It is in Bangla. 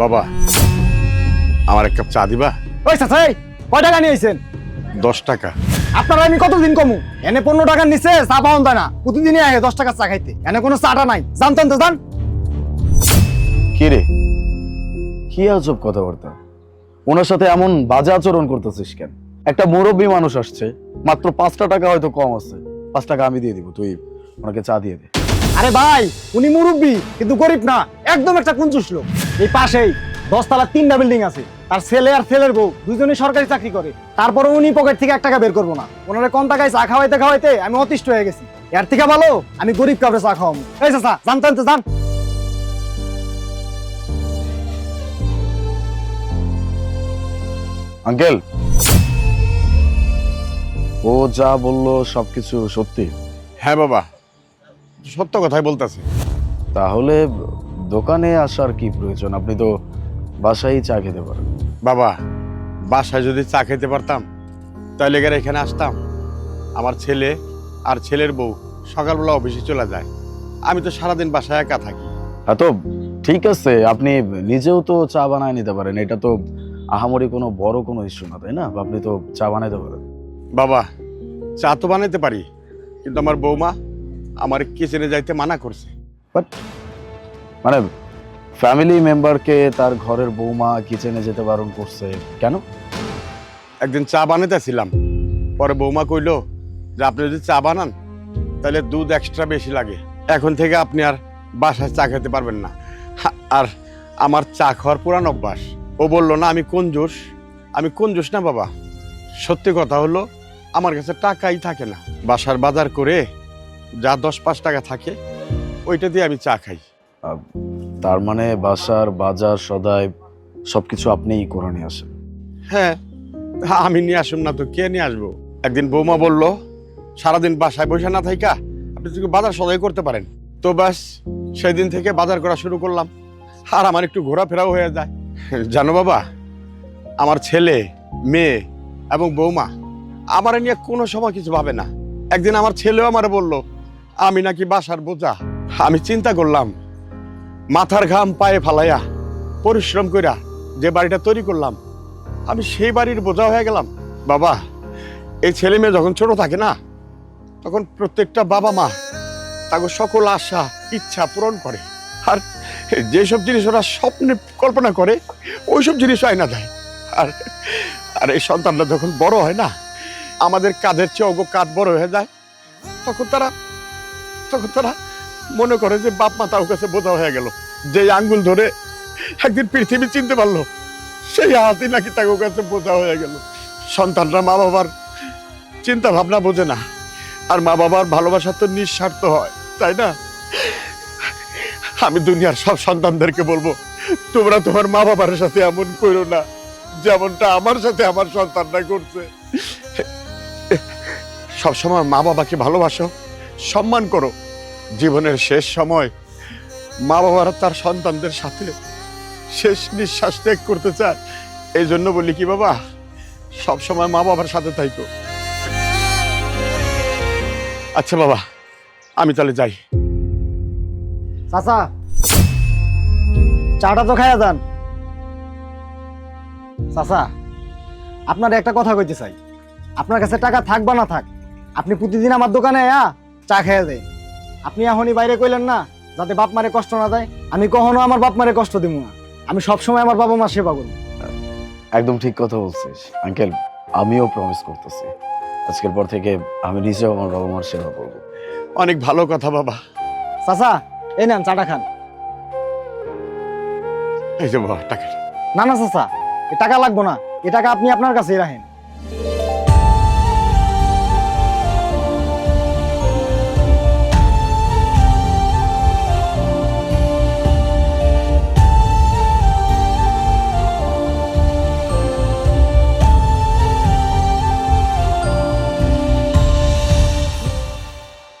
বাবা আমার এক কাপ চা দিবা? ওই চাচা এই কয় টাকা নিয়েছেন দশ টাকা। আপনারা আমি কতদিন কমু? এনে পনেরো টাকা নিচে চা পাওয়া যায় না। প্রতিদিনই আহে দশ টাকা চা খাইতে। এনে কোনো চাটা নাই। জানতেন তো জান কি রে? কি আজব কথাবার্তা? ওনার সাথে এমন বাজে আচরণ করতেছিস কেন? একটা মুরব্বী মানুষ আসছে মাত্র পাঁচটা টাকা হয়তো কম আছে। পাঁচ টাকা আমি দিয়ে দিব তুই ওনাকে চা দিয়ে দে। আরে ভাই উনি মুরব্বী কিন্তু গরিব না একদম একটা কুঞ্চুস লোক। এই পাশেই দশতলা তিনটা বিল্ডিং আছে। তার ছেলে আর ছেলের বউ দুজনেই সরকারি চাকরি করে। তারপরে উনি পকেট থেকে এক টাকা বের করব না। ওনারে কম টাকায় চা খাওয়াইতে খাওয়াইতে আমি অতিষ্ঠ হয়ে গেছি। এর থেকে ভালো আমি গরিব কাউরে চা খাওয়াবো। এই চাচা জানতেন তো জান আঙ্কেল। ও যা বলল সবকিছু সত্যি। হ্যাঁ বাবা। সত্য কথাই বলতেছে। তাহলে দোকানে আসার কি প্রয়োজন? আপনি তো বাসায় চা খেতে পারেন। বাবা বাসায় যদি চা খেতে পারতাম তাহলে গেলে এখানে আসতাম। আমার ছেলে আর ছেলের বউ সকালবেলা অফিসে চলে যায়। আমি তো সারাদিন বাসায় একা থাকি। হ্যাঁ তো ঠিক আছে আপনি নিজেও তো চা বানায় নিতে পারেন। এটা তো আহামরি কোনো বড় কোনো ইস্যু না তাই না? আপনি তো চা বানাইতে পারেন। বাবা চা তো বানাইতে পারি কিন্তু আমার বৌমা আমার কিচেনে যাইতে মানা করছে। বাট মানে ফ্যামিলি মেম্বারকে তার ঘরের বৌমা কিচেনে যেতে বারণ করছে কেন? একদিন চা বানাইতেছিলাম। পরে বৌমা কইলো যে আপনি যদি চা বানান তাহলে দুধ এক্সট্রা বেশি লাগে। এখন থেকে আপনি আর বাসায় চা খেতে পারবেন না। আর আমার চা খাওয়ার পুরান অভ্যাস। ও বলল না আমি কোন জোশ? আমি কোন জোশ না বাবা? সত্যি কথা হলো আমার কাছে টাকাই থাকে না। বাসার বাজার করে যা দশ পাঁচ টাকা থাকে ওইটা দিয়ে আমি চা খাই। তার মানে বাসার বাজার সদাই সবকিছু আপনিই করে নিয়ে আসেন। হ্যাঁ আমি নিয়ে আসুন না তো কে নিয়ে আসব? একদিন বৌমা বলল সারাদিন বাসায় বসে না থাইকা আপনি যদি বাজার সদাই করতে পারেন। তো ব্যাস সেই দিন থেকে বাজার করা শুরু করলাম। আর আমার একটু ঘোরাফেরাও হয়ে যায়। জানো বাবা আমার ছেলে মেয়ে এবং বৌমা আমার নিয়ে কোনো সময় কিছু ভাবে না। একদিন আমার ছেলেও আমার বলল আমি নাকি বাসার বোঝা। আমি চিন্তা করলাম, মাথার ঘাম পায়ে ফালাইয়া পরিশ্রম কইরা যে বাড়িটা তৈরি করলাম, আমি সেই বাড়ির বোঝা হয়ে গেলাম। বাবা, এই ছেলে মেয়ে যখন ছোট থাকে না, তখন প্রত্যেকটা বাবা মা তাকে সকল আশা, ইচ্ছা পূরণ করে। আর যেসব জিনিস ওরা স্বপ্নে কল্পনা করে, ওইসব জিনিস হয় না দেয়। আর আর এই সন্তানরা যখন বড় হয় না, আমাদের কাঁধের চেয়ে অগো কাঁধ বড় হয়ে যায়, তখন তারা তখন তারা মনে করে যে বাপ মা তার কাছে বোঝা হয়ে গেল। যে আঙ্গুল ধরে একদিন পৃথিবী চিনতে পারল, সেই হাতই নাকি তাকে কাছে বোঝা হয়ে গেল। সন্তানরা মা বাবার চিন্তা ভাবনা বোঝে না। আর মা বাবার ভালোবাসা তো নিঃস্বার্থ হয়, তাই না? আমি দুনিয়ার সব সন্তানদেরকে বলব, তোমরা তোমার মা বাবার সাথে এমন করো না, যেমনটা আমার সাথে আমার সন্তানরা করছে। সবসময় মা বাবাকে ভালোবাসো, সম্মান করো জীবনের শেষ সময় মা বাবারা তার সন্তানদের সাথে শেষ নিঃশ্বাস ত্যাগ করতে চায়। এই জন্য বলি কি, বাবা, সব সময় মা বাবার সাথে থাইকো। আচ্ছা বাবা, আমি তাহলে যাই। চাচা, চাটা তো খাইয়া যান। চাচা, আপনার একটা কথা কইতে চাই। আপনার কাছে টাকা থাক বা না থাক, আপনি প্রতিদিন আমার দোকানে চা খেয়ে দেয় আপনি এখনই বাইরে কইলেন না যাতে বাপ মারে কষ্ট না দেয় আমি কখনো আমার বাপ মারে কষ্ট দিব না। আমি সবসময় আমার বাবা মা সেবা করব একদম ঠিক কথা বলছিস। আঙ্কেল আমিও প্রমিস করতেছি। আজকের পর থেকে আমি নিজেও আমার বাবা মার সেবা করব। অনেক ভালো কথা বাবা। চাচা এই নেন চাটা খান। এই যে বাবা টাকা। না না চাচা এ টাকা লাগবো না। এ টাকা আপনি আপনার কাছেই রাখেন।